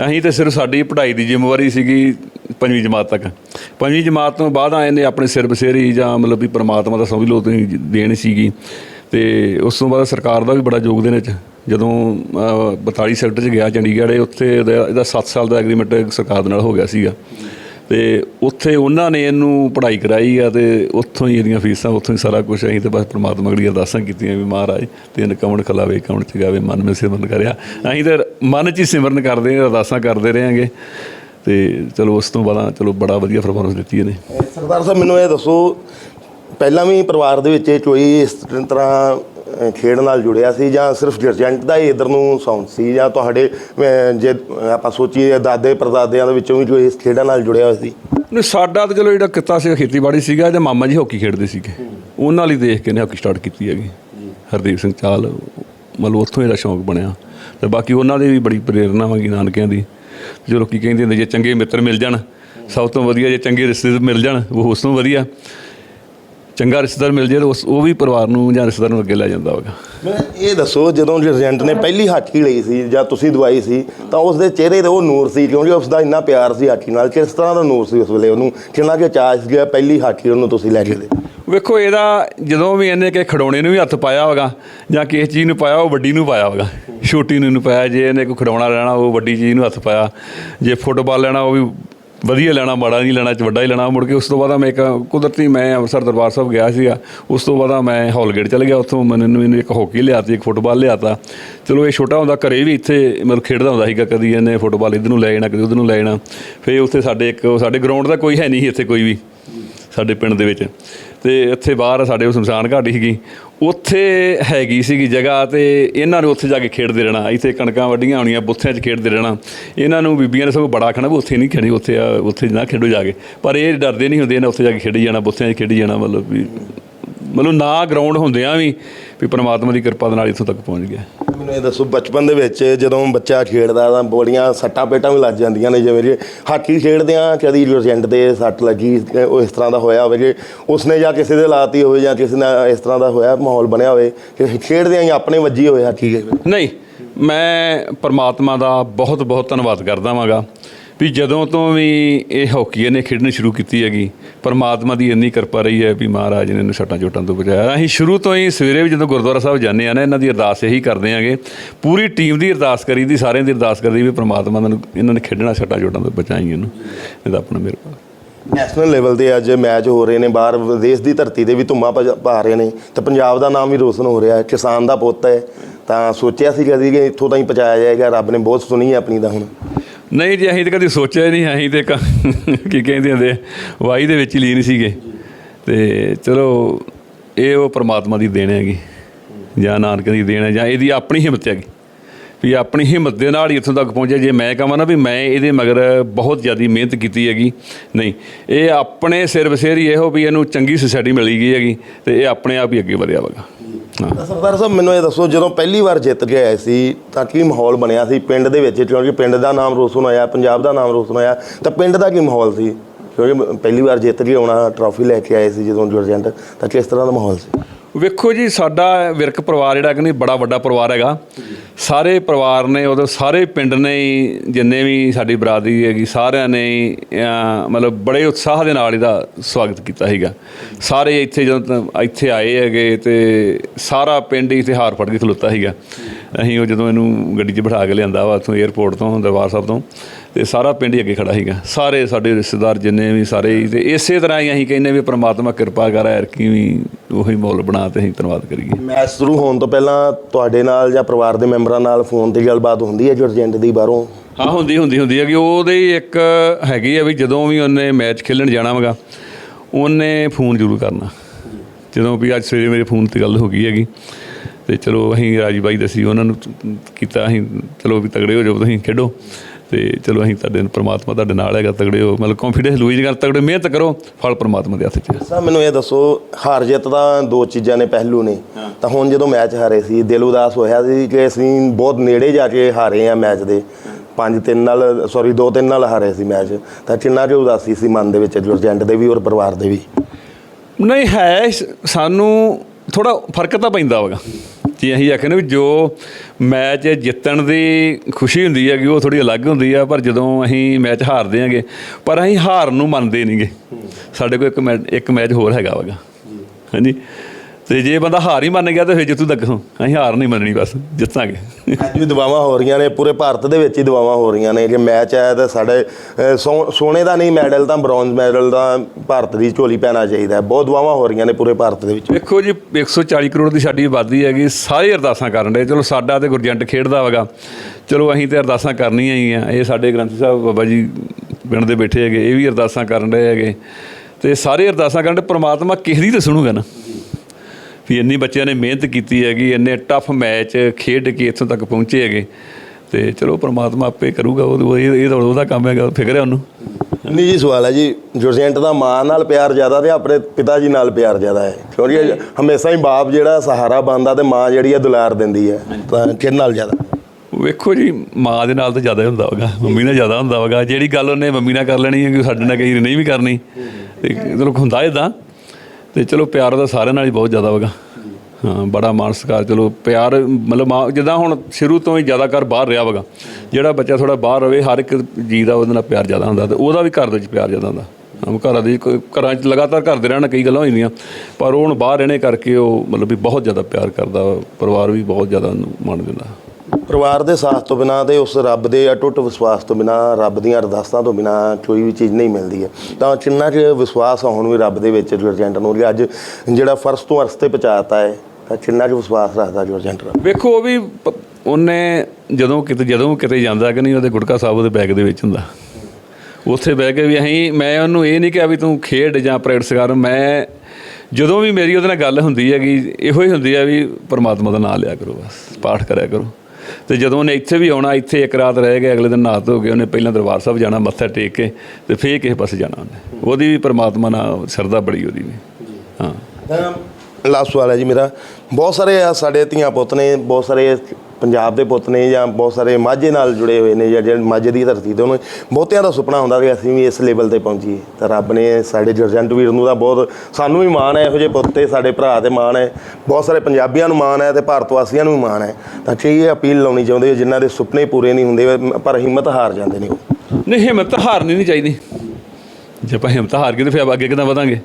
ਅਸੀਂ ਤੇ ਸਿਰਫ ਸਾਡੀ ਪੜ੍ਹਾਈ ਦੀ ਜ਼ਿੰਮੇਵਾਰੀ ਸੀਗੀ ਪੰਜਵੀਂ ਜਮਾਤ ਤੱਕ। ਪੰਜਵੀਂ ਜਮਾਤ ਤੋਂ ਬਾਅਦ ਆਏ ਨੇ ਆਪਣੇ ਸਿਰ ਬਸੇਰੀ ਜਾਂ ਮਤਲਬ ਵੀ ਪਰਮਾਤਮਾ ਦਾ ਸਮਝ ਲੋ ਤੁਸੀਂ ਦੇਣ ਸੀਗੀ। ਤੇ ਉਸ ਤੋਂ ਬਾਅਦ ਸਰਕਾਰ ਦਾ ਵੀ ਬੜਾ ਯੋਗਦਾਨ ਇਹ 'ਚ। ਜਦੋਂ ਅਹ, 42 ਸੈਕਟਰ 'ਚ ਗਿਆ ਚੰਡੀਗੜ੍ਹ ਇਹ ਉੱਥੇ ਇਹਦਾ ਇਹਦਾ 7 ਸਾਲ ਦਾ ਐਗਰੀਮੈਂਟ ਸਰਕਾਰ ਦੇ ਨਾਲ ਹੋ ਗਿਆ ਸੀਗਾ। ਤੇ ਉੱਥੇ ਉਹਨਾਂ ਨੇ ਇਹਨੂੰ ਪੜ੍ਹਾਈ ਕਰਾਈ ਆ ਤੇ ਉੱਥੋਂ ਹੀ ਇਹਦੀਆਂ ਫੀਸਾਂ ਉੱਥੋਂ ਹੀ ਸਾਰਾ ਕੁਝ ਅਸੀਂ ਤੇ ਬਸ ਪ੍ਰਮਾਤਮਾ ਅਗਲੀ ਅਰਦਾਸਾਂ ਕੀਤੀਆਂ ਵੀ ਮਹਾਰਾਜ ਤੈਨ ਕਮਣ ਖਲਾਵੇ ਕਮਣ ਚਗਾਵੇ ਮਨ ਵਿੱਚ ਸਿਮਰਨ ਕਰਿਆ। ਅਸੀਂ ਤੇ ਮਨ 'ਚ ਹੀ ਸਿਮਰਨ ਕਰਦੇ ਹਾਂ ਅਰਦਾਸਾਂ ਕਰਦੇ ਰਹਾਂਗੇ। ਤੇ ਚਲੋ ਉਸ ਤੋਂ ਬਾਅਦ ਚਲੋ ਬੜਾ ਵਧੀਆ ਪਰਫਾਰਮੈਂਸ ਦਿੱਤੀ ਇਹਨੇ। ਸਰਦਾਰ ਸਾਹਿਬ ਮੈਨੂੰ ਇਹ ਦੱਸੋ ਪਹਿਲਾਂ ਵੀ ਪਰਿਵਾਰ ਦੇ ਵਿੱਚ ਕੋਈ ਇਸ ਤਰ੍ਹਾਂ ਖੇਡ ਨਾਲ ਜੁੜਿਆ ਸੀ ਜਾਂ ਸਿਰਫ ਗੁਰਜੈਂਟ ਦਾ ਹੀ ਇਧਰ ਨੂੰ ਸੌਂਦ ਸੀ ਜਾਂ ਤੁਹਾਡੇ ਜੇ ਆਪਾਂ ਸੋਚੀਏ ਦਾਦੇ ਪਰਦਾਦਿਆਂ ਦੇ ਵਿੱਚੋਂ ਵੀ ਕੋਈ ਇਸ ਖੇਡਾਂ ਨਾਲ ਜੁੜਿਆ ਹੋਇਆ ਸੀ? ਨਹੀਂ, ਸਾਡਾ ਤਾਂ ਚਲੋ ਜਿਹੜਾ ਕਿੱਤਾ ਸੀ ਖੇਤੀਬਾੜੀ ਸੀਗਾ ਜਾਂ ਮਾਮਾ ਜੀ ਹਾਕੀ ਖੇਡਦੇ ਸੀਗੇ। ਉਹਨਾਂ ਲਈ ਦੇਖ ਕੇ ਨੇ ਹਾਕੀ ਸਟਾਰਟ ਕੀਤੀ ਹੈਗੀ। ਹਰਦੀਪ ਸਿੰਘ ਚਾਲ, ਮਤਲਬ ਉੱਥੋਂ ਇਹਦਾ ਸ਼ੌਂਕ ਬਣਿਆ। ਤੇ ਬਾਕੀ ਉਹਨਾਂ ਦੀ ਵੀ ਬੜੀ ਪ੍ਰੇਰਨਾ ਵਾਂਗੀ ਨਾਨਕਿਆਂ ਦੀ। ਜੋ ਲੋਕੀ ਕਹਿੰਦੇ ਹੁੰਦੇ, ਜੇ ਚੰਗੇ ਮਿੱਤਰ ਮਿਲ ਜਾਣ, ਸਭ ਤੋਂ ਵਧੀਆ ਜੇ ਚੰਗੇ ਰਿਸ਼ਤੇ ਮਿਲ ਜਾਣ, ਉਹ ਉਸ ਤੋਂ ਵਧੀਆ। ਚੰਗਾ ਰਿਸ਼ਤੇਦਾਰ ਮਿਲ ਜੇ ਤਾਂ ਉਸ ਉਹ ਵੀ ਪਰਿਵਾਰ ਨੂੰ ਜਾਂ ਰਿਸ਼ਤੇਦਾਰ ਨੂੰ ਅੱਗੇ ਲੈ ਜਾਂਦਾ ਹੋਗਾ ਮੈਂ ਇਹ ਦੱਸੋ ਜਦੋਂ ਗੁਰਜੈਂਟ ਨੇ ਪਹਿਲੀ ਹਾਕੀ ਲਈ ਸੀ ਜਾਂ ਤੁਸੀਂ ਦਵਾਈ ਸੀ ਤਾਂ ਉਸ ਦੇ ਚਿਹਰੇ ਤੇ ਉਹ ਨੂਰ ਸੀ ਕਿਉਂਕਿ ਉਸ ਦਾ ਇੰਨਾ ਪਿਆਰ ਸੀ ਹਾਕੀ ਨਾਲ ਕਿਸ ਤਰ੍ਹਾਂ ਦਾ ਨੂਰ ਸੀ ਉਸ ਵੇਲੇ ਉਹਨੂੰ? ਕਿੰਨਾ ਕਿ ਚਾਹ ਗਿਆ ਪਹਿਲੀ ਹਾਕੀ ਉਹਨੂੰ ਤੁਸੀਂ ਲੈ ਕੇ ਦੇ? ਵੇਖੋ ਇਹਦਾ ਜਦੋਂ ਵੀ ਇਹਨੇ ਕਿ ਖਿਡੌਣੇ ਨੂੰ ਵੀ ਹੱਥ ਪਾਇਆ ਹੋਗਾ ਜਾਂ ਕਿਸ ਚੀਜ਼ ਨੂੰ ਪਾਇਆ ਉਹ ਵੱਡੀ ਨੂੰ ਪਾਇਆ ਹੋਗਾ ਛੋਟੀ ਨੂੰ ਨਹੀਂ ਪਾਇਆ ਜੇ ਇਹਨੇ ਕੋਈ ਖਿਡੌਣਾ ਲੈਣਾ ਉਹ ਵੱਡੀ ਚੀਜ਼ ਨੂੰ ਹੱਥ ਪਾਇਆ। ਜੇ ਫੁੱਟਬਾਲ ਲੈਣਾ ਉਹ ਵੀ ਵਧੀਆ ਲੈਣਾ, ਮਾੜਾ ਨਹੀਂ ਲੈਣਾ, ਚ ਵੱਡਾ ਹੀ ਲੈਣਾ। ਮੁੜ ਕੇ ਉਸ ਤੋਂ ਬਾਅਦ ਮੈਂ ਇੱਕ ਕੁਦਰਤੀ ਮੈਂ ਅੰਮ੍ਰਿਤਸਰ ਦਰਬਾਰ ਸਾਹਿਬ ਗਿਆ ਸੀਗਾ। ਉਸ ਤੋਂ ਬਾਅਦ ਮੈਂ ਹੌਲਗੇਟ ਚਲ ਗਿਆ ਉੱਥੋਂ। ਮੈਨੂੰ ਮੈਨੂੰ ਇੱਕ ਹਾਕੀ ਲਿਆਤੀ, ਇੱਕ ਫੁੱਟਬਾਲ ਲਿਆਤਾ। ਚਲੋ ਇਹ ਛੋਟਾ ਹੁੰਦਾ, ਘਰੇ ਵੀ ਇੱਥੇ ਮਤਲਬ ਖੇਡਦਾ ਹੁੰਦਾ ਸੀਗਾ। ਕਦੀ ਇਹਨੇ ਫੁੱਟਬਾਲ ਇੱਧਰ ਨੂੰ ਲੈ ਜਾਣਾ, ਕਦੀ ਉਧਰ ਨੂੰ ਲੈ ਜਾਣਾ। ਫਿਰ ਉੱਥੇ ਸਾਡੇ ਇੱਕ ਸਾਡੇ ਗਰਾਊਂਡ ਦਾ ਕੋਈ ਹੈ ਨਹੀਂ ਸੀ ਇੱਥੇ ਕੋਈ ਵੀ, ਸਾਡੇ ਪਿੰਡ ਦੇ ਵਿੱਚ। ਤੇ ਇੱਥੇ ਬਾਹਰ ਸਾਡੇ ਉਹ ਸ਼ਮਸ਼ਾਨ ਘਾਟੀ ਸੀਗੀ। ਉੱਥੇ ਹੈਗੀ ਸੀਗੀ ਜਗ੍ਹਾ ਤੇ ਇਹਨਾਂ ਨੂੰ ਉੱਥੇ ਜਾ ਕੇ ਖੇਡਦੇ ਰਹਿਣਾ। ਇੱਥੇ ਕਣਕਾਂ ਵੱਡੀਆਂ ਹੋਣੀਆਂ, ਬੁੱਥਿਆਂ 'ਚ ਖੇਡਦੇ ਰਹਿਣਾ। ਇਹਨਾਂ ਨੂੰ ਬੀਬੀਆਂ ਨੇ ਸਭ ਬੜਾ ਆਖਣਾ ਵੀ ਉੱਥੇ ਨਹੀਂ ਖੇਡੀ ਉੱਥੇ ਉੱਥੇ ਨਾ ਖੇਡੋ ਜਾ ਕੇ। ਪਰ ਇਹ ਡਰਦੇ ਨਹੀਂ ਹੁੰਦੇ, ਇਹਨਾਂ ਉੱਥੇ ਜਾ ਕੇ ਖੇਡੀ ਜਾਣਾ, ਬੁੱਥਿਆਂ 'ਚ ਖੇਡੀ ਜਾਣਾ, ਮਤਲਬ ਵੀ ਮਤਲਬ ਨਾ ਗਰਾਊਂਡ ਹੁੰਦਿਆਂ ਵੀ ਵੀ ਪਰਮਾਤਮਾ ਦੀ ਕਿਰਪਾ ਦੇ ਨਾਲ ਇੱਥੋਂ ਤੱਕ ਪਹੁੰਚ ਗਿਆ। ਮੈਨੂੰ ਇਹ ਦੱਸੋ ਬਚਪਨ ਦੇ ਵਿੱਚ ਜਦੋਂ ਬੱਚਾ ਖੇਡਦਾ ਤਾਂ ਬੋੜੀਆਂ ਸੱਟਾਂ ਪੇਟਾਂ ਵੀ ਲੱਗ ਜਾਂਦੀਆਂ ਨੇ ਜਿਵੇਂ ਜੇ ਹਾਕੀ ਖੇਡਦੇ ਆ ਕਦੀ ਰੋਜੈਂਟ ਤੇ ਸੱਟ ਲੱਗੀ ਉਹ ਇਸ ਤਰ੍ਹਾਂ ਦਾ ਹੋਇਆ ਹੋਵੇ ਜੇ ਉਸਨੇ ਜਾਂ ਕਿਸੇ ਦੇ ਲਾਤੀ ਹੋਵੇ ਜਾਂ ਕਿਸੇ ਨਾਲ ਇਸ ਤਰ੍ਹਾਂ ਦਾ ਹੋਇਆ ਮਾਹੌਲ ਬਣਿਆ ਹੋਵੇ ਕਿ ਖੇਡਦੇ ਆਂ ਆਪਣੇ ਵੱਜੀ ਹੋਏ ਹਾਕੀ ਨਹੀਂ ਮੈਂ ਪਰਮਾਤਮਾ ਦਾ ਬਹੁਤ ਬਹੁਤ ਧੰਨਵਾਦ ਕਰਦਾ ਵਾਂਗਾ। ਵੀ ਜਦੋਂ ਤੋਂ ਵੀ ਇਹ ਹਾਕੀ ਇਹਨੇ ਖੇਡਣੀ ਸ਼ੁਰੂ ਕੀਤੀ ਹੈਗੀ, ਪਰਮਾਤਮਾ ਦੀ ਇੰਨੀ ਕਿਰਪਾ ਰਹੀ ਹੈ ਵੀ ਮਹਾਰਾਜ ਨੇ ਇਹਨੂੰ ਛੱਟਾਂ ਚੋਟਾਂ ਤੋਂ ਬਚਾਇਆ। ਅਸੀਂ ਸ਼ੁਰੂ ਤੋਂ ਹੀ ਸਵੇਰੇ ਵੀ ਜਦੋਂ ਗੁਰਦੁਆਰਾ ਸਾਹਿਬ ਜਾਂਦੇ ਆ ਨਾ, ਇਹਨਾਂ ਦੀ ਅਰਦਾਸ ਇਹੀ ਕਰਦੇ ਆਂਗੇ ਪੂਰੀ ਟੀਮ ਦੀ ਅਰਦਾਸ ਕਰੀ ਦੀ, ਸਾਰਿਆਂ ਦੀ ਅਰਦਾਸ ਕਰਦੀ ਵੀ ਪਰਮਾਤਮਾ ਨੂੰ ਇਹਨਾਂ ਨੇ ਖੇਡਣਾ ਛੱਟਾਂ ਚੋਟਾਂ ਤੋਂ ਬਚਾਈ ਇਹਨੂੰ। ਇਹਦਾ ਆਪਣਾ ਮਿਹਰਬਾਨ ਨੈਸ਼ਨਲ ਲੈਵਲ ਤੇ ਅੱਜ ਮੈਚ ਹੋ ਰਹੇ ਨੇ, ਬਾਹਰ ਵਿਦੇਸ਼ ਦੀ ਧਰਤੀ ਤੇ ਵੀ ਧੁੰਮਾਂ ਭਜ- ਪਾ ਰਹੇ ਨੇ। ਤੇ ਪੰਜਾਬ ਦਾ ਨਾਮ ਵੀ ਰੋਸ਼ਨ ਹੋ ਰਿਹਾ ਹੈ, ਕਿਸਾਨ ਦਾ ਪੁੱਤ ਹੈ। ਤਾਂ ਸੋਚਿਆ ਸੀ ਕਦੀ ਕਿ ਇੱਥੋਂ ਤਾਈਂ ਪਹੁੰਚਾਇਆ ਜਾਏਗਾ, ਰੱਬ ਨੇ ਬਹੁਤ ਸੁਣੀ ਹੈ ਆਪਣੀ ਦਾ ਹੁਣ। ਨਹੀਂ ਜੀ ਅਸੀਂ ਤਾਂ ਕਦੀ ਸੋਚਿਆ ਹੀ ਨਹੀਂ ਅਸੀਂ ਤੇ ਕ- ਕੀ ਕਹਿੰਦੇ ਹੁੰਦੇ ਆ, ਵਾਈ ਦੇ ਵਿੱਚ ਹੀ ਲੀਨ ਸੀਗੇ। ਤੇ ਚਲੋ ਇਹ ਉਹ ਪ੍ਰਮਾਤਮਾ ਦੀ ਦੇਣ ਹੈਗੀ ਜਾਂ ਨਾਨਕ ਦੀ ਦੇਣ ਹੈ ਜਾਂ ਇਹਦੀ ਆਪਣੀ ਹਿੰਮਤ ਹੈਗੀ। ਵੀ ਆਪਣੀ ਹਿੰਮਤ ਦੇ ਨਾਲ ਹੀ ਇੱਥੋਂ ਤੱਕ ਪਹੁੰਚਿਆ ਜੇ ਮੈਂ ਕਹਾਂ ਨਾ ਵੀ ਮੈਂ ਇਹਦੇ ਮਗਰ ਬਹੁਤ ਜ਼ਿਆਦਾ ਮਿਹਨਤ ਕੀਤੀ ਹੈਗੀ ਨਹੀਂ। ਇਹ ਆਪਣੇ ਸਿਰ ਬਸੇਰ ਹੀ ਇਹੋ ਵੀ ਇਹਨੂੰ ਚੰਗੀ ਸੁਸਾਇਟੀ ਮਿਲੀ ਗਈ ਹੈਗੀ ਤੇ ਇਹ ਆਪਣੇ ਆਪ ਹੀ ਅੱਗੇ ਵਧਿਆ ਵਗਾ ਸਰਦਾਰ ਸਾਹਿਬ, ਮੈਨੂੰ ਇਹ ਦੱਸੋ, ਜਦੋਂ ਪਹਿਲੀ ਵਾਰ ਜਿੱਤ ਕੇ ਆਏ ਸੀ, ਤਾਂ ਕੀ ਮਾਹੌਲ ਬਣਿਆ ਸੀ ਪਿੰਡ ਦੇ ਵਿੱਚ? ਕਿਉਂਕਿ ਪਿੰਡ ਦਾ ਨਾਮ ਰੋਸ਼ਨ ਹੋਇਆ, ਪੰਜਾਬ ਦਾ ਨਾਮ ਰੋਸ਼ਨ ਹੋਇਆ, ਤਾਂ ਪਿੰਡ ਦਾ ਕੀ ਮਾਹੌਲ ਸੀ? ਕਿਉਂਕਿ ਪਹਿਲੀ ਵਾਰ ਜਿੱਤ ਕੇ ਆਉਣਾ ਟਰਾਫੀ ਲੈ ਕੇ ਆਏ ਸੀ ਜਦੋਂ ਜੁਰਜੈਂਟ, ਤਾਂ ਕਿਸ ਤਰ੍ਹਾਂ ਦਾ ਮਾਹੌਲ ਸੀ? ਵੇਖੋ ਜੀ ਸਾਡਾ ਵਿਰਕ ਪਰਿਵਾਰ ਜਿਹੜਾ ਕਿ ਨਹੀਂ ਬੜਾ ਵੱਡਾ ਪਰਿਵਾਰ ਹੈਗਾ। ਸਾਰੇ ਪਰਿਵਾਰ ਨੇ ਉਦੋਂ ਸਾਰੇ ਪਿੰਡ ਨੇ ਹੀ ਜਿੰਨੇ ਵੀ ਸਾਡੀ ਬਰਾਦਰੀ ਹੈਗੀ ਸਾਰਿਆਂ ਨੇ ਹੀ, ਮਤਲਬ ਬੜੇ ਉਤਸ਼ਾਹ ਦੇ ਨਾਲ ਇਹਦਾ ਸਵਾਗਤ ਕੀਤਾ ਸੀਗਾ। ਸਾਰੇ ਇੱਥੇ ਜਦੋਂ ਇੱਥੇ ਆਏ ਹੈਗੇ ਤੇ ਸਾਰਾ ਪਿੰਡ ਹੀ ਤਿਉਹਾਰ ਫੜ ਕੇ ਖਲੋਤਾ ਸੀਗਾ। ਅਸੀਂ ਉਹ ਜਦੋਂ ਇਹਨੂੰ ਗੱਡੀ 'ਚ ਬਿਠਾ ਕੇ ਲਿਆਂਦਾ ਵਾ ਉੱਥੋਂ 에ਅਰਪੋਰਟ ਤੋਂ ਦਰਬਾਰ ਸਾਹਿਬ ਤੋਂ ਤੇ ਸਾਰਾ ਪਿੰਡ ਹੀ ਅੱਗੇ ਖੜਾ ਸੀਗਾ। ਸਾਰੇ ਸਾਡੇ ਰਿਸ਼ਤੇਦਾਰ ਜਿੰਨੇ ਵੀ ਸਾਰੇ ਹੀ ਤੇ ਇਸੇ ਤਰ੍ਹਾਂ ਹੀ ਅਸੀਂ ਕਹਿੰਦੇ ਵੀ ਪ੍ਰਮਾਤਮਾ ਕਿਰਪਾ ਕਰ ਐਰ ਕੀ ਵੀ ਉਹੀ ਮੁੱਲ ਬਣਾ ਤੇ ਅਸੀਂ ਧੰਨਵਾਦ ਕਰੀਏ। ਮੈਚ ਸ਼ੁਰੂ ਹੋਣ ਤੋਂ ਪਹਿਲਾਂ ਤੁਹਾਡੇ ਨਾਲ ਜਾਂ ਪਰਿਵਾਰ ਦੇ ਮੈਂਬਰਾਂ ਨਾਲ ਫੋਨ ਤੇ ਗੱਲਬਾਤ ਹੁੰਦੀ ਹੈ ਜੁਰਜੈਂਟ ਦੀ ਬਾਹਰੋਂ? ਹਾਂ ਹੁੰਦੀ ਹੁੰਦੀ ਹੁੰਦੀ ਹੈ ਕਿ ਉਹਦੇ ਇੱਕ ਹੈਗੀ ਆ ਵੀ ਜਦੋਂ ਵੀ ਉਹਨੇ ਮੈਚ ਖੇਲਣ ਜਾਣਾ ਵਗਾ ਉਹਨੇ ਫੋਨ ਜ਼ਰੂਰ ਕਰਨਾ। ਜਦੋਂ ਵੀ ਅੱਜ ਸਵੇਰੇ ਮੇਰੇ ਫੋਨ ਤੇ ਗੱਲ ਹੋ ਗਈ ਹੈਗੀ ਤੇ ਚਲੋ ਅਸੀਂ ਰਾਜੀ ਬਾਈ ਦਸੀ ਉਹਨਾਂ ਨੂੰ ਕੀਤਾ ਅਸੀਂ ਚਲੋ ਵੀ ਤਗੜੇ ਹੋ ਜਾਓ ਤੁਸੀਂ ਖੇਡੋ। ਤੇ ਚਲੋ ਅਸੀਂ ਤੁਹਾਡੇ ਪ੍ਰਮਾਤਮਾ ਤੁਹਾਡੇ ਨਾਲ ਹੈਗਾ ਤਗੜੇ ਹੋ ਮਤਲਬ ਕੌਨਫੀਡੈਂਸ ਲੂਜ਼ ਕਰ ਤਗੜੇ ਮਿਹਨਤ ਕਰੋ ਫਲ ਪ੍ਰਮਾਤਮਾ ਦੇ ਹੱਥ 'ਚ। ਸਰ ਮੈਨੂੰ ਇਹ ਦੱਸੋ ਹਾਰ ਜਿੱਤ ਤਾਂ ਦੋ ਚੀਜ਼ਾਂ ਨੇ ਪਹਿਲੂ ਨੇ। ਤਾਂ ਹੁਣ ਜਦੋਂ ਮੈਚ ਹਾਰੇ ਸੀ ਦਿਲ ਉਦਾਸ ਹੋਇਆ ਸੀ ਕਿ ਅਸੀਂ ਬਹੁਤ ਨੇੜੇ ਜਾ ਕੇ ਹਾਰੇ ਆ ਮੈਚ ਦੇ। 5-3 ਨਾਲ ਸੌਰੀ 2-3 ਨਾਲ ਹਾਰੇ ਸੀ ਮੈਚ। ਤਾਂ ਕਿੰਨਾ ਕੁ ਉਦਾਸੀ ਸੀ ਮਨ ਦੇ ਵਿੱਚ ਜੁਰਜੈਂਟ ਦੇ ਵੀ ਔਰ ਪਰਿਵਾਰ ਦੇ ਵੀ? ਨਹੀਂ ਹੈ ਸਾਨੂੰ ਥੋੜਾ ਫ਼ਰਕ ਤਾਂ ਪੈਂਦਾ ਵਗਾ ਜੇ ਅਸੀਂ ਆਖੇ ਨਾ ਵੀ ਜੋ ਮੈਚ ਜਿੱਤਣ ਦੀ ਖੁਸ਼ੀ ਹੁੰਦੀ ਹੈਗੀ ਉਹ ਥੋੜੀ ਅਲੱਗ ਹੁੰਦੀ ਆ, ਪਰ ਜਦੋਂ ਅਸੀਂ ਮੈਚ ਹਾਰਦੇ ਆਂਗੇ, ਪਰ ਅਸੀਂ ਹਾਰ ਨੂੰ ਮੰਨਦੇ ਨਹੀਂਗੇ ਸਾਡੇ ਕੋਲ ਇੱਕ ਮੈਚ ਇੱਕ ਮੈਚ ਹੋਰ ਹੈਗਾ ਵਗਾ ਹਾਂਜੀ। ਤੇ ਜੇ ਬੰਦਾ ਹਾਰ ਹੀ ਮੰਨ ਗਿਆ ਤਾਂ ਫਿਰ ਜਿੱਤੂ ਤੱਕ ਅਸੀਂ ਹਾਰ ਨਹੀਂ ਮੰਨਣੀ ਬਸ ਜਿੱਤਾਂਗੇ। ਅੱਜ ਵੀ ਦੁਆਵਾਂ ਹੋ ਰਹੀਆਂ ਨੇ ਪੂਰੇ ਭਾਰਤ ਦੇ ਵਿੱਚ ਹੀ ਦੁਆਵਾਂ ਹੋ ਰਹੀਆਂ ਨੇ ਕਿ ਮੈਚ ਹੈ ਤਾਂ ਸਾਡੇ ਸੋ- ਸੋਨੇ ਦਾ ਨਹੀਂ ਮੈਡਲ ਤਾਂ ਬ੍ਰੌਂਜ਼ ਮੈਡਲ ਦਾ ਭਾਰਤ ਦੀ ਝੋਲੀ ਪੈਣਾ ਚਾਹੀਦਾ ਹੈ। ਬਹੁਤ ਦੁਆਵਾਂ ਹੋ ਰਹੀਆਂ ਨੇ ਪੂਰੇ ਭਾਰਤ ਦੇ ਵਿੱਚ। ਵੇਖੋ ਜੀ 140 ਕਰੋੜ ਦੀ ਸਾਡੀ ਆਬਾਦੀ ਹੈਗੀ ਸਾਰੇ ਅਰਦਾਸਾਂ ਕਰਨ ਦੇ। ਚਲੋ ਸਾਡਾ ਤੇ ਗੁਰਜੰਟ ਖੇਡਦਾ ਵਗਾ ਚਲੋ ਅਸੀਂ ਤੇ ਅਰਦਾਸਾਂ ਕਰਨੀਆਂ ਹੀ ਆ। ਇਹ ਸਾਡੇ ਗ੍ਰੰਥੀ ਸਾਹਿਬ ਬਾਬਾ ਜੀ ਪਿੰਡ ਦੇ ਬੈਠੇ ਹੈਗੇ ਇਹ ਵੀ ਅਰਦਾਸਾਂ ਕਰਨ ਰਹੇ ਹੈਗੇ। ਤੇ ਸਾਰੇ ਅਰਦਾਸਾਂ ਕਰਨ ਦੇ ਪ੍ਰਮਾਤਮਾ ਕਿਸ ਦੀ ਤਾਂ ਸੁਣੂਗਾ ਨਾ। ਵੀ ਇੰਨੀ ਬੱਚਿਆਂ ਨੇ ਮਿਹਨਤ ਕੀਤੀ ਹੈਗੀ ਇੰਨੇ ਟਫ ਮੈਚ ਖੇਡ ਕੇ ਇੱਥੋਂ ਤੱਕ ਪਹੁੰਚੇ ਹੈਗੇ। ਤੇ ਚਲੋ ਪ੍ਰਮਾਤਮਾ ਆਪੇ ਕਰੂਗਾ ਉਹ ਇਹ ਇਹ ਤਾਂ ਉਹਦਾ ਕੰਮ ਹੈਗਾ ਫਿਕਰ ਹੈ ਉਹਨੂੰ। ਨਹੀਂ ਜੀ ਸਵਾਲ ਹੈ ਜੀ। ਜੁਰਜੈਂਟ ਦਾ ਮਾਂ ਨਾਲ ਪਿਆਰ ਜ਼ਿਆਦਾ ਤੇ ਆਪਣੇ ਪਿਤਾ ਜੀ ਨਾਲ ਪਿਆਰ ਜ਼ਿਆਦਾ ਹੈ। ਕਿਉਂਕਿ ਹਮੇਸ਼ਾ ਹੀ ਬਾਪ ਜਿਹੜਾ ਸਹਾਰਾ ਬਣਦਾ ਤੇ ਮਾਂ ਜਿਹੜੀ ਹੈ ਦੁਲਾਰ ਦਿੰਦੀ ਹੈ। ਤਾਂ ਕਿਹਨ ਨਾਲ ਜ਼ਿਆਦਾ? ਵੇਖੋ ਜੀ ਮਾਂ ਦੇ ਨਾਲ ਤਾਂ ਜ਼ਿਆਦਾ ਹੁੰਦਾ ਹੋਗਾ। ਮੰਮੀ ਨਾਲ ਜ਼ਿਆਦਾ ਹੁੰਦਾ ਹੋਗਾ। ਜਿਹੜੀ ਗੱਲ ਉਹਨੇ ਮੰਮੀ ਨਾਲ ਕਰ ਲੈਣੀ ਹੈ ਕਿ ਸਾਡੇ ਨਾਲ ਕਈ ਨਹੀਂ ਵੀ ਕਰਨੀ। ਤੇ ਚਲੋ ਹੁੰਦਾ ਇਦਾਂ ਤੇ ਚਲੋ ਪਿਆਰ ਉਹਦਾ ਸਾਰਿਆਂ ਨਾਲ ਹੀ ਬਹੁਤ ਜ਼ਿਆਦਾ ਹੋਗਾ ਹਾਂ, ਬੜਾ ਮਾਣ ਸਤਿਕਾਰ, ਚਲੋ ਪਿਆਰ, ਮਤਲਬ ਮਾਂ, ਜਿੱਦਾਂ ਹੁਣ ਸ਼ੁਰੂ ਤੋਂ ਹੀ ਜ਼ਿਆਦਾ ਕਰ ਬਾਹਰ ਰਿਹਾ ਹੋਗਾ ਜਿਹੜਾ ਬੱਚਾ ਥੋੜਾ ਬਾਹਰ ਰਵੇ, ਹਰ ਇੱਕ ਜੀ ਦਾ ਉਹਦੇ ਨਾਲ ਪਿਆਰ ਜ਼ਿਆਦਾ ਹੁੰਦਾ ਤੇ ਉਹਦਾ ਵੀ ਘਰ ਦੇ ਵਿੱਚ ਪਿਆਰ ਜ਼ਿਆਦਾ ਹੁੰਦਾ। ਹਮ ਘਰਾਂ ਦੇ ਘਰਾਂ 'ਚ ਲਗਾਤਾਰ ਕਰਦੇ ਰਹਿਣ ਕਈ ਗੱਲਾਂ ਹੋਈਆਂ। ਪਰ ਉਹ ਹੁਣ ਬਾਹਰ ਰਹਿਣੇ ਕਰਕੇ ਉਹ ਮਤਲਬ ਵੀ ਬਹੁਤ ਜ਼ਿਆਦਾ ਪਿਆਰ ਕਰਦਾ ਵਾ। ਪਰਿਵਾਰ ਵੀ ਬਹੁਤ ਜ਼ਿਆਦਾ ਉਹਨੂੰ ਮੰਨ ਦਿੰਦਾ। ਪਰਿਵਾਰ ਦੇ ਸਾਥ ਤੋਂ ਬਿਨਾ ਤੇ ਉਸ ਰੱਬ ਦੇ ਅਟੁੱਟ ਵਿਸ਼ਵਾਸ ਤੋਂ ਬਿਨਾ, ਰੱਬ ਦੀਆਂ ਅਰਦਾਸਾਂ ਤੋਂ ਬਿਨਾ ਕੋਈ ਵੀ ਚੀਜ਼ ਨਹੀਂ ਮਿਲਦੀ ਹੈ। ਤਾਂ ਕਿੰਨਾ ਕੁ ਵਿਸ਼ਵਾਸ ਹੁਣ ਵੀ ਰੱਬ ਦੇ ਵਿੱਚ ਜੁਰਜੈਂਟ ਨੂੰ ਅੱਜ ਜਿਹੜਾ ਫਰਸ਼ ਤੋਂ ਅਰਸ਼ ਤੇ ਪਹੁੰਚਾਤਾ ਹੈ, ਤਾਂ ਕਿੰਨਾ ਕੁ ਵਿਸ਼ਵਾਸ ਰੱਖਦਾ ਜੁਰਜੈਂਟ ਵੇਖੋ, ਉਹ ਵੀ ਪ- ਉਹਨੇ ਜਦੋਂ ਕਿਤੇ ਜਦੋਂ ਕਿਤੇ ਜਾਂਦਾ ਕਿ ਨਹੀਂ, ਉਹਦੇ ਗੁਟਕਾ ਸਾਹਿਬ ਉਹਦੇ ਬੈਗ ਦੇ ਵਿੱਚ ਹੁੰਦਾ। ਉੱਥੇ ਬਹਿ ਕੇ ਵੀ ਅਸੀਂ, ਮੈਂ ਉਹਨੂੰ ਇਹ ਨਹੀਂ ਕਿਹਾ ਵੀ ਤੂੰ ਖੇਡ ਜਾਂ ਪ੍ਰੈਕਟਿਸ ਕਰ ਮੈਂ ਜਦੋਂ ਵੀ ਮੇਰੀ ਉਹਦੇ ਨਾਲ ਗੱਲ ਹੁੰਦੀ ਹੈਗੀ, ਇਹੋ ਹੀ ਹੁੰਦੀ ਹੈ ਵੀ ਪਰਮਾਤਮਾ ਦਾ ਨਾਮ ਲਿਆ ਕਰੋ ਬਸ, ਪਾਠ ਕਰਿਆ ਕਰੋ। ਤੇ ਜਦੋਂ ਉਹਨੇ ਇੱਥੇ ਵੀ ਆਉਣਾ, ਇੱਥੇ ਇੱਕ ਰਾਤ ਰਹਿ ਕੇ ਅਗਲੇ ਦਿਨ ਨਹਾ ਧੋ ਕੇ ਉਹਨੇ ਪਹਿਲਾਂ ਦਰਬਾਰ ਸਾਹਿਬ ਜਾਣਾ, ਮੱਥਾ ਟੇਕ ਕੇ ਤੇ ਫੇਰ ਕਿਸੇ ਪਾਸੇ ਜਾਣਾ ਉਹਨੇ। ਉਹਦੀ ਵੀ ਪਰਮਾਤਮਾ ਨਾਲ ਸਰਦਾ ਬੜੀ ਉਹਦੀ ਵੀ। ਹਾਂ। ਲਾਸਟ ਸਵਾਲ ਹੈ ਜੀ ਮੇਰਾ। ਬਹੁਤ ਸਾਰੇ ਸਾਡੇ ਧੀਆਂ ਪੁੱਤ ਨੇ, ਬਹੁਤ ਸਾਰੇ ਪੰਜਾਬ ਦੇ ਪੁੱਤ ਨੇ ਜਾਂ ਬਹੁਤ ਸਾਰੇ ਮਾਝੇ ਨਾਲ ਜੁੜੇ ਹੋਏ ਨੇ ਜਾਂ ਜਿਹੜੇ ਮਾਝੇ ਦੀ ਧਰਤੀ 'ਤੇ ਨੇ ਬਹੁਤਿਆਂ ਦਾ ਸੁਪਨਾ ਹੁੰਦਾ ਕਿ ਅਸੀਂ ਵੀ ਇਸ ਲੈਵਲ ਤੇ ਪਹੁੰਚੀਏ। ਤਾਂ ਰੱਬ ਨੇ ਸਾਡੇ ਜਰਜੰਟ ਵੀਰ ਨੂੰ ਤਾਂ ਬਹੁਤ, ਸਾਨੂੰ ਵੀ ਮਾਣ ਹੈ, ਇਹੋ ਜਿਹੇ ਪੁੱਤ ਤੇ, ਸਾਡੇ ਭਰਾ ਤੇ ਮਾਣ ਹੈ। ਬਹੁਤ ਸਾਰੇ ਪੰਜਾਬੀਆਂ ਨੂੰ ਮਾਣ ਹੈ ਤੇ ਭਾਰਤ ਵਾਸੀਆਂ ਨੂੰ ਵੀ ਮਾਣ ਹੈ। ਤਾਂ ਕਿ ਇਹ ਅਪੀਲ ਲਾਉਣੀ ਚਾਹੁੰਦੇ ਹੋ, ਜਿਨ੍ਹਾਂ ਦੇ ਸੁਪਨੇ ਪੂਰੇ ਨਹੀਂ ਹੁੰਦੇ, ਪਰ ਹਿੰਮਤ ਹਾਰ ਜਾਂਦੇ ਨੇ ਉਹ। ਨਹੀਂ, ਹਿੰਮਤ ਹਾਰਨੀ ਨਹੀਂ ਚਾਹੀਦੀ। ਜੇ ਆਪਾਂ ਹਿੰਮਤ ਹਾਰ ਗਏ ਤਾਂ ਫਿਰ ਅੱਗੇ ਕਿੱਦਾਂ ਵਧਾਂਗੇ?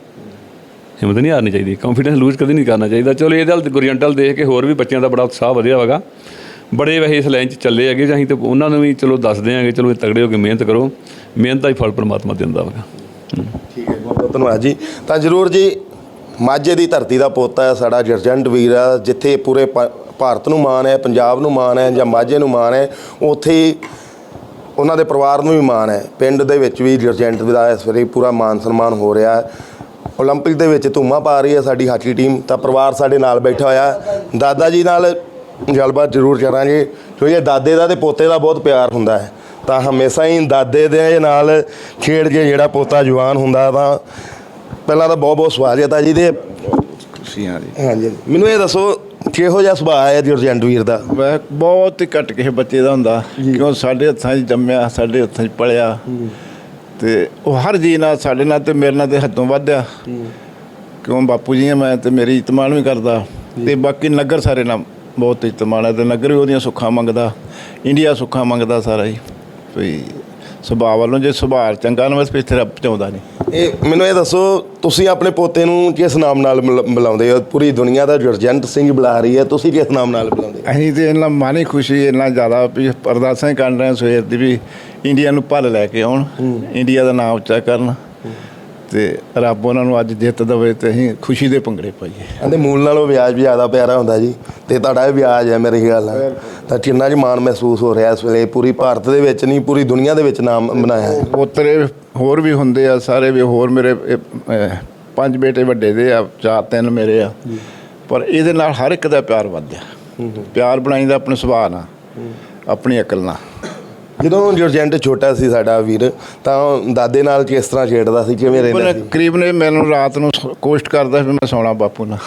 ਹਿੰਮਤ ਨਹੀਂ ਹਾਰਨੀ ਚਾਹੀਦੀ ਕੌਨਫੀਡੈਂਸ ਲੂਜ਼ ਕਦੇ ਨਹੀਂ ਕਰਨਾ ਚਾਹੀਦਾ। ਚਲੋ ਇਹਦੇ ਵੱਲ ਗੁਰੀਐਂਟਲ ਦੇਖ ਕੇ ਹੋਰ ਵੀ ਬੱਚਿਆਂ ਦਾ ਬੜਾ ਉਤਸ਼ਾਹ ਵਧਿਆ ਹੋਗਾ ਬੜੇ ਵੈਸੇ ਇਸ ਲਾਈਨ 'ਚ ਚੱਲੇ ਹੈਗੇ ਜਾਂ ਅਸੀਂ ਤੇ ਉਹਨਾਂ ਨੂੰ ਵੀ ਚਲੋ ਦੱਸਦੇ ਆਂਗੇ ਚਲੋ ਇਹ ਤਗੜੇ ਹੋ ਕੇ ਮਿਹਨਤ ਕਰੋ, ਮਿਹਨਤ ਦਾ ਹੀ ਫਲ ਪਰਮਾਤਮਾ ਦਿੰਦਾ ਹੋਗਾ ਠੀਕ ਹੈ ਬਹੁਤ ਬਹੁਤ ਧੰਨਵਾਦ ਜੀ। ਤਾਂ ਜ਼ਰੂਰ ਜੀ, ਮਾਝੇ ਦੀ ਧਰਤੀ ਦਾ ਪੋਤਾ ਹੈ, ਸਾਡਾ ਜਰਜੰਟ ਵੀਰ ਆ ਜਿੱਥੇ ਪੂਰੇ ਪ- ਭਾਰਤ ਨੂੰ ਮਾਣ ਹੈ, ਪੰਜਾਬ ਨੂੰ ਮਾਣ ਹੈ, ਜਾਂ ਮਾਝੇ ਨੂੰ ਮਾਣ ਹੈ, ਉੱਥੇ ਹੀ ਉਹਨਾਂ ਦੇ ਪਰਿਵਾਰ ਨੂੰ ਵੀ ਮਾਣ ਹੈ। ਪਿੰਡ ਦੇ ਵਿੱਚ ਵੀ ਜਰਜੰਟ ਦਾ ਇਸ ਵੇਲੇ ਪੂਰਾ ਮਾਨ ਸਨਮਾਨ ਹੋ ਰਿਹਾ ਹੈ। 올림픽 ਦੇ ਵਿੱਚ ਧੂਮਾ ਪਾ ਰਹੀ ਹੈ ਸਾਡੀ ਹਾਕੀ ਟੀਮ ਤਾਂ ਪਰਿਵਾਰ ਸਾਡੇ ਨਾਲ ਬੈਠਾ ਹੋਇਆ ਹੈ। ਦਾਦਾ ਜੀ ਨਾਲ ਗੱਲਬਾਤ ਜ਼ਰੂਰ ਕਰਾਂਗੇ ਕਿਉਂਕਿ ਦਾਦੇ ਦਾ ਤੇ ਪੋਤੇ ਦਾ ਬਹੁਤ ਪਿਆਰ ਹੁੰਦਾ ਹੈ ਤਾਂ ਹਮੇਸ਼ਾ ਹੀ ਦਾਦੇ ਦੇ ਨਾਲ ਖੇਡ ਕੇ ਜਿਹੜਾ ਪੋਤਾ ਜਵਾਨ ਹੁੰਦਾ ਤਾਂ ਪਹਿਲਾਂ ਤਾਂ ਬਹੁਤ ਬਹੁਤ ਸਵਾਗਤ ਹੈ ਜੀ ਦੇ ਖੁਸ਼ੀਆਂ ਜੀ ਹਾਂਜੀ ਮੈਨੂੰ ਇਹ ਦੱਸੋ ਕਿਹੋ ਜਿਹਾ ਸੁਭਾਅ ਹੈ ਜਰਜੰਟ ਵੀਰ ਦਾ ਵੈ ਬਹੁਤ ਹੀ ਘੱਟ ਕਿਸੇ ਬੱਚੇ ਦਾ ਹੁੰਦਾ ਕਿਉਂ ਸਾਡੇ ਹੱਥਾਂ 'ਚ ਜੰਮਿਆ ਸਾਡੇ ਹੱਥਾਂ 'ਚ ਪਲਿਆ ਤੇ ਉਹ ਹਰ ਜੀ ਨਾਲ ਸਾਡੇ ਨਾਲ ਤੇ ਮੇਰੇ ਨਾਲ ਤੇ ਹੱਦੋਂ ਵੱਧਿਆ ਕਿਉਂ ਬਾਪੂ ਜੀ ਆ ਮੈਂ ਤੇ ਮੇਰੀ ਇਤਮਾਨ ਵੀ ਕਰਦਾ। ਤੇ ਬਾਕੀ ਨਗਰ ਸਾਰੇ ਨਾਲ ਬਹੁਤ ਇਤਮਾਨ ਹੈ ਤੇ ਨਗਰ ਵੀ ਉਹਦੀਆਂ ਸੁੱਖਾਂ ਮੰਗਦਾ। ਇੰਡੀਆ ਸੁੱਖਾਂ ਮੰਗਦਾ ਸਾਰਾ ਹੀ। ਵੀ ਸੁਭਾਅ ਵੱਲੋਂ ਜੇ ਸੁਭਾਅ ਚੰਗਾ ਨਾ ਵਸ ਫਿਰ ਰੱਬ ਚਾਹੁੰਦਾ ਨਹੀਂ। ਇਹ ਮੈਨੂੰ ਇਹ ਦੱਸੋ ਤੁਸੀਂ ਆਪਣੇ ਪੋਤੇ ਨੂੰ ਕਿਸ ਨਾਮ ਨਾਲ ਬੁਲਾ- ਬੁਲਾਉਂਦੇ ਹੋ? ਪੂਰੀ ਦੁਨੀਆ ਦਾ ਜਰਜੰਟ ਸਿੰਘ ਬੁਲਾ ਰਹੀ ਹੈ ਤੁਸੀਂ ਕਿਸ ਨਾਮ ਨਾਲ ਬੁਲਾਉਂਦੇ ਅਸੀਂ ਤੇ ਇਹਨਾਂ ਮਾਨੀ ਖੁਸ਼ੀ ਇੰਨਾ ਜ਼ਿਆਦਾ ਵੀ ਅਰਦਾਸਾਂ ਹੀ ਕਰ ਰਹੇ ਸਵੇਰ ਦੀ ਵੀ ਇੰਡੀਆ ਨੂੰ ਭਲ ਲੈ ਕੇ ਆਉਣ। ਇੰਡੀਆ ਦਾ ਨਾਮ ਉੱਚਾ ਕਰਨ। ਤੇ ਰੱਬ ਉਹਨਾਂ ਨੂੰ ਅੱਜ ਜਿੱਤ ਦੇਵੇ ਤੇ ਅਸੀਂ ਖੁਸ਼ੀ ਦੇ ਭੰਗੜੇ ਪਾਈਏ। ਕਹਿੰਦੇ ਮੂਲ ਨਾਲੋਂ ਵਿਆਜ ਵੀ ਜ਼ਿਆਦਾ ਪਿਆਰਾ ਹੁੰਦਾ ਜੀ ਤੇ ਤੁਹਾਡਾ ਇਹ ਵਿਆਜ ਹੈ ਮੇਰੀ ਗੱਲ ਨਾਲ। ਤਾਂ ਕਿੰਨਾ ਜੀ ਮਾਣ ਮਹਿਸੂਸ ਹੋ ਰਿਹਾ ਇਸ ਵੇਲੇ ਪੂਰੀ ਭਾਰਤ ਦੇ ਵਿੱਚ ਨਹੀਂ ਪੂਰੀ ਦੁਨੀਆ ਦੇ ਵਿੱਚ ਨਾਮ ਬਣਾਇਆ ਹੈ। ਪੋਤਰੇ ਹੋਰ ਵੀ ਹੁੰਦੇ ਆ ਸਾਰੇ ਵੀ ਹੋਰ ਮੇਰੇ ਪੰਜ ਬੇਟੇ ਵੱਡੇ ਦੇ ਆ ਚਾਰ ਤਿੰਨ ਮੇਰੇ ਆ। ਪਰ ਇਹਦੇ ਨਾਲ ਹਰ ਇੱਕ ਦਾ ਪਿਆਰ ਵੱਧਿਆ ਪਿਆਰ ਬਣਾਈਦਾ ਆਪਣੇ ਸੁਭਾਅ ਨਾਲ ਆਪਣੀ ਅਕਲ ਨਾਲ। ਜਦੋਂ ਜਰਜੰਟ ਛੋਟਾ ਸੀ ਸਾਡਾ ਵੀਰ ਤਾਂ ਦਾਦੇ ਨਾਲ ਕਿਸ ਤਰ੍ਹਾਂ ਖੇਡਦਾ ਸੀ ਕਿਵੇਂ ਰਹਿੰਦਾ ਸੀ? ਕਰੀਬ ਨੇ ਮੈਨੂੰ ਰਾਤ ਨੂੰ ਕੋਸ਼ਟ ਕਰਦਾ ਵੀ ਮੈਂ ਸੌਣਾ ਬਾਪੂ ਨਾਲ।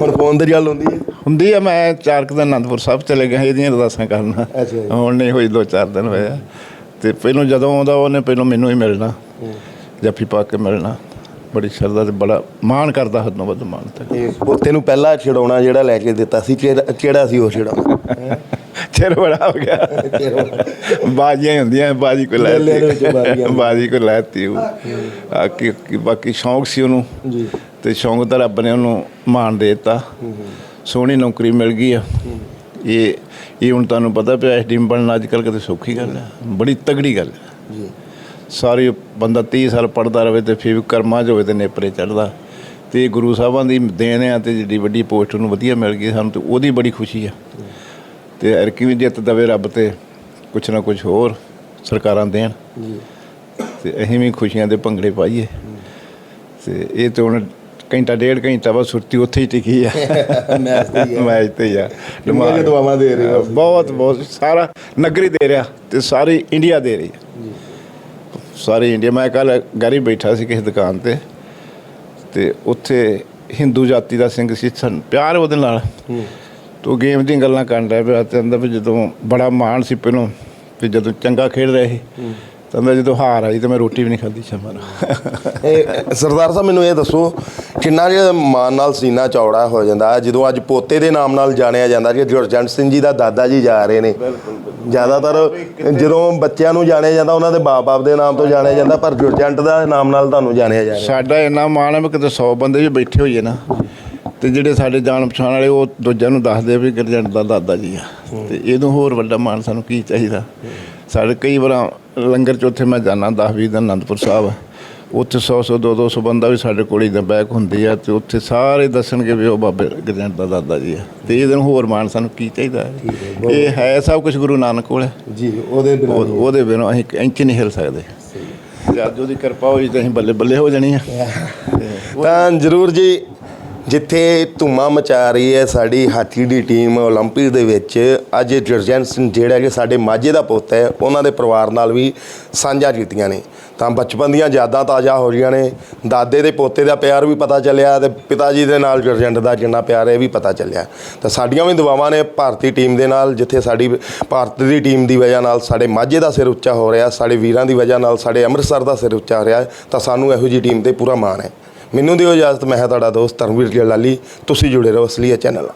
ਹੁਣ ਫੋਨ ਦੀ ਗੱਲ ਹੁੰਦੀ ਹੈ? ਹੁੰਦੀ ਆ ਮੈਂ ਚਾਰ ਕੁ ਦਿਨ ਅਨੰਦਪੁਰ ਸਾਹਿਬ ਚਲੇ ਗਿਆ ਇਹਦੀਆਂ ਅਰਦਾਸਾਂ ਕਰਨ। ਹੁਣ ਨਹੀਂ ਹੋਈ ਦੋ ਚਾਰ ਦਿਨ ਹੋਇਆ ਤੇ ਪਹਿਲੋਂ ਜਦੋਂ ਆਉਂਦਾ ਉਹਨੇ ਪਹਿਲੋਂ ਮੈਨੂੰ ਹੀ ਮਿਲਣਾ ਜੱਫੀ ਪਾ ਕੇ ਮਿਲਣਾ। ਬੜੀ ਸ਼ਰਧਾ ਤੇ ਬੜਾ ਮਾਣ ਕਰਦਾ ਹੱਦੋਂ ਵੱਧ ਮਾਣ ਤੇ। ਤੇ ਪੋਤੇ ਨੂੰ ਪਹਿਲਾ ਛਡਾਉਣਾ ਜਿਹੜਾ ਲੈ ਕੇ ਦਿੱਤਾ ਸੀ ਕਿਹੜਾ ਕਿਹੜਾ ਸੀ ਉਹ ਛਡਾਉਣਾ? ਚਿਰ ਬੜਾ ਹੋ ਗਿਆ। ਬਾਜੀਆਂ ਹੁੰਦੀਆਂ ਬਾਜੀ ਕੋ ਲੈ ਮੇਲੇ ਦੇ ਵਿੱਚ ਬਾਜ਼ੀਆਂ। ਬਾਜੀ ਕੋ ਲੈਤੀ ਉਹ। ਆ ਕਿ ਬਾਕੀ ਸ਼ੌਂਕ ਸੀ ਉਹਨੂੰ। ਜੀ। ਤੇ ਸ਼ੌਂਕ ਦਾ ਰੱਬ ਨੇ ਉਹਨੂੰ ਮਾਣ ਦੇ ਦਿੱਤਾ। ਸੋਹਣੀ ਨੌਕਰੀ ਮਿਲ ਗਈ ਆ। ਇਹ ਇਹ ਹੁਣ ਤੁਹਾਨੂੰ ਪਤਾ ਪਿਆ ਐਸਡੀਐਮ ਬਣਨਾ ਅੱਜ ਕੱਲ੍ਹ ਕਿਤੇ ਸੌਖੀ ਗੱਲ ਹੈ ਬੜੀ ਤਗੜੀ ਗੱਲ ਹੈ ਜੀ। ਸਾਰੀ ਬੰਦਾ 30 ਸਾਲ ਪੜਦਾ ਰਵੇ ਤੇ ਫਿਰ ਕਰਮਾਂ 'ਚ ਹੋਵੇ ਤੇ ਨੇਪਰੇ ਚੜਦਾ ਤੇ ਗੁਰੂ ਸਾਹਿਬਾਂ ਦੀ ਦੇਣ ਆ ਤੇ ਜਿਹੜੀ ਵੱਡੀ ਪੋਸਟ ਨੂੰ ਵਧੀਆ ਮਿਲ ਗਈ ਸਾਨੂੰ ਤੇ ਉਹਦੀ ਬੜੀ ਖੁਸ਼ੀ ਆ। ਤੇ ਅਰਕੀ ਵੀ ਜਿੱਤ ਦਵੇ ਰੱਬ ਤੇ ਕੁਛ ਨਾ ਕੁਛ ਹੋਰ ਸਰਕਾਰਾਂ ਦੇਣ। ਜੀ। ਤੇ ਅਸੀਂ ਵੀ ਖੁਸ਼ੀਆਂ ਦੇ ਭੰਗੜੇ ਪਾਈਏ। ਤੇ ਇਹ ਤੇ ਹੁਣ ਘੰਟਾ ਡੇਢ ਘੰਟਾ ਬਸ ਸੁਰਤੀ ਉੱਥੇ ਹੀ ਟਿਕੀ ਆ। ਮੈਚ ਤੇ ਹੀ ਆ। ਮੈਚ ਤੇ ਹੀ ਆ। ਦੇ ਰਹੇ? ਬਹੁਤ ਬਹੁਤ ਸਾਰਾ ਨਗਰੀ ਦੇ ਰਿਹਾ ਤੇ ਸਾਰੀ ਇੰਡੀਆ ਦੇ ਰਹੀ ਹੈ ਸਾਰੇ ਇੰਡੀਆ ਮੈਂ ਕੱਲ ਗਰੀ ਬੈਠਾ ਸੀ ਕਿਸੇ ਦੁਕਾਨ ਤੇ ਤੇ ਉੱਥੇ ਹਿੰਦੂ ਜਾਤੀ ਦਾ ਸਿੰਘ ਸੀ ਸਾਨੂੰ ਪਿਆਰ ਉਹਦੇ ਨਾਲ। ਤੋ ਗੇਮ ਦੀਆਂ ਗੱਲਾਂ ਕਰਨ ਰਿਹਾ ਪਿਆ ਤੇ ਅੰਦਰ ਵੀ ਜਦੋਂ ਬੜਾ ਮਾਣ ਸੀ ਪਹਿਲੋਂ ਵੀ ਜਦੋਂ ਚੰਗਾ ਖੇਡ ਰਿਹਾ ਸੀ। ਤਾਂ ਅੰਦਰ ਜਦੋਂ ਹਾਰ ਆਈ ਤੇ ਮੈਂ ਰੋਟੀ ਵੀ ਨਹੀਂ ਖਾਧੀ ਸ਼ਾਮਾਂ ਨੂੰ। ਇਹ ਸਰਦਾਰ ਸਾਹਿਬ ਮੈਨੂੰ ਇਹ ਦੱਸੋ ਕਿੰਨਾ ਜਿਹਾ ਮਾਨ ਨਾਲ ਸੀਨਾ ਚੌੜਾ ਹੋ ਜਾਂਦਾ ਜਦੋਂ ਅੱਜ ਪੋਤੇ ਦੇ ਨਾਮ ਨਾਲ ਜਾਣਿਆ ਜਾਂਦਾ ਕਿ ਗੁਰਜੰਟ ਸਿੰਘ ਜੀ ਦਾ ਦਾਦਾ ਜੀ ਜਾ ਰਹੇ ਨੇ। ਜ਼ਿਆਦਾਤਰ ਜਦੋਂ ਬੱਚਿਆਂ ਨੂੰ ਜਾਣਿਆ ਜਾਂਦਾ ਉਹਨਾਂ ਦੇ ਬਾਪ-ਬਾਪ ਦੇ ਨਾਮ ਤੋਂ ਜਾਣਿਆ ਜਾਂਦਾ ਪਰ ਗੁਰਜੰਟ ਦਾ ਨਾਮ ਨਾਲ ਤੁਹਾਨੂੰ ਜਾਣਿਆ ਜਾ ਰਿਹਾ। ਸਾਡਾ ਇੰਨਾ ਮਾਣ ਹੈ ਵੀ ਕਿਤੇ 100 ਬੰਦੇ ਵੀ ਬੈਠੇ ਹੋਈਏ ਨਾ ਤੇ ਜਿਹੜੇ ਸਾਡੇ ਜਾਣ ਪਛਾਣ ਵਾਲੇ ਉਹ ਦੂਜਿਆਂ ਨੂੰ ਦੱਸਦੇ ਵੀ ਗਰਜੰਟ ਦਾ ਦਾਦਾ ਜੀ ਆ। ਤੇ ਇਹਨੂੰ ਹੋਰ ਵੱਡਾ ਮਾਣ ਸਾਨੂੰ ਕੀ ਚਾਹੀਦਾ? ਸਾਡੇ ਕਈ ਵਾਰ ਲੰਗਰ ਚ ਉੱਥੇ ਮੈਂ ਜਾਣਾ 10 20 ਦਿਨ ਅਨੰਦਪੁਰ ਸਾਹਿਬ। ਉੱਥੇ 100 100 200 200 ਬੰਦਾ ਵੀ ਸਾਡੇ ਕੋਲ ਹੀ ਬੈਕ ਹੁੰਦੀ ਆ ਤੇ ਉੱਥੇ ਸਾਰੇ ਦੱਸਣਗੇ ਵੀ ਉਹ ਬਾਬੇ ਗਰਜੰਟ ਦਾ ਦਾਦਾ ਜੀ ਆ। ਤੇ ਇਹਦੇ ਨੂੰ ਹੋਰ ਮਾਣ ਸਾਨੂੰ ਕੀ ਚਾਹੀਦਾ? ਇਹ ਹੈ ਸਭ ਕੁਝ ਗੁਰੂ ਨਾਨਕ ਕੋਲ। ਜੀ ਉਹਦੇ ਬਿਨਾਂ ਉਹ- ਉਹਦੇ ਬਿਨਾਂ ਅਸੀਂ ਇੰਚ ਨਹੀਂ ਹਿਲ ਸਕਦੇ। ਤੇ ਅੱਜ ਉਹਦੀ ਕਿਰਪਾ ਹੋਈ ਤੇ ਅਸੀਂ ਬੱਲੇ ਬੱਲੇ ਹੋ ਜਾਣੀ ਆ। ਤਾਂ ਜ਼ਰੂਰ ਜੀ ਜਿੱਥੇ ਧੁੰਮਾ ਮਚਾ ਰਹੀ ਹੈ ਸਾਡੀ ਹਾਕੀ ਦੀ ਟੀਮ 올림픽 ਦੇ ਵਿੱਚ ਅੱਜ ਜਰਜਨ ਸਿੰਘ ਜਿਹੜਾ ਕਿ ਸਾਡੇ ਮਾਝੇ ਦਾ ਪੁੱਤ ਹੈ ਉਹਨਾਂ ਦੇ ਪਰਿਵਾਰ ਨਾਲ ਵੀ ਸਾਂਝਾ ਕੀਤੀਆਂ ਨੇ ਤਾਂ ਬਚਪਨ ਦੀਆਂ ਯਾਦਾਂ ਤਾਜ਼ਾ ਹੋ ਰਹੀਆਂ ਨੇ ਦਾਦੇ ਦੇ ਪੋਤੇ ਦਾ ਪਿਆਰ ਵੀ ਪਤਾ ਚੱਲਿਆ ਤੇ ਪਿਤਾ ਜੀ ਦੇ ਨਾਲ ਜਰਜੰਟ ਦਾ ਕਿੰਨਾ ਪਿਆਰ ਹੈ ਇਹ ਵੀ ਪਤਾ ਚੱਲਿਆ ਤਾਂ ਸਾਡੀਆਂ ਵੀ ਦੁਆਵਾਂ ਨੇ ਭਾਰਤੀ ਟੀਮ ਦੇ ਨਾਲ ਜਿੱਥੇ ਸਾਡੀ ਭਾਰਤ ਦੀ ਟੀਮ ਦੀ ਵਜ੍ਹਾ ਨਾਲ ਸਾਡੇ ਮਾਝੇ ਦਾ ਸਿਰ ਉੱਚਾ ਹੋ ਰਿਹਾ ਸਾਡੇ ਵੀਰਾਂ ਦੀ ਵਜ੍ਹਾ ਨਾਲ ਸਾਡੇ ਅੰਮ੍ਰਿਤਸਰ ਦਾ ਸਿਰ ਉੱਚਾ ਹੋ ਰਿਹਾ ਤਾਂ ਸਾਨੂੰ ਇਹੋ ਜੀ ਟੀਮ ਤੇ ਪੂਰਾ ਮਾਣ ਹੈ ਮੈਨੂੰ ਦਿਓ ਇਜਾਜ਼ਤ, ਮੈਂ ਹਾਂ ਤੁਹਾਡਾ ਦੋਸਤ ਧਰਮਵੀਰ ਲਾਲੀ। ਤੁਸੀਂ ਜੁੜੇ ਰਹੋ ਅਸਲੀਆ ਚੈਨਲ। ਨਾਲ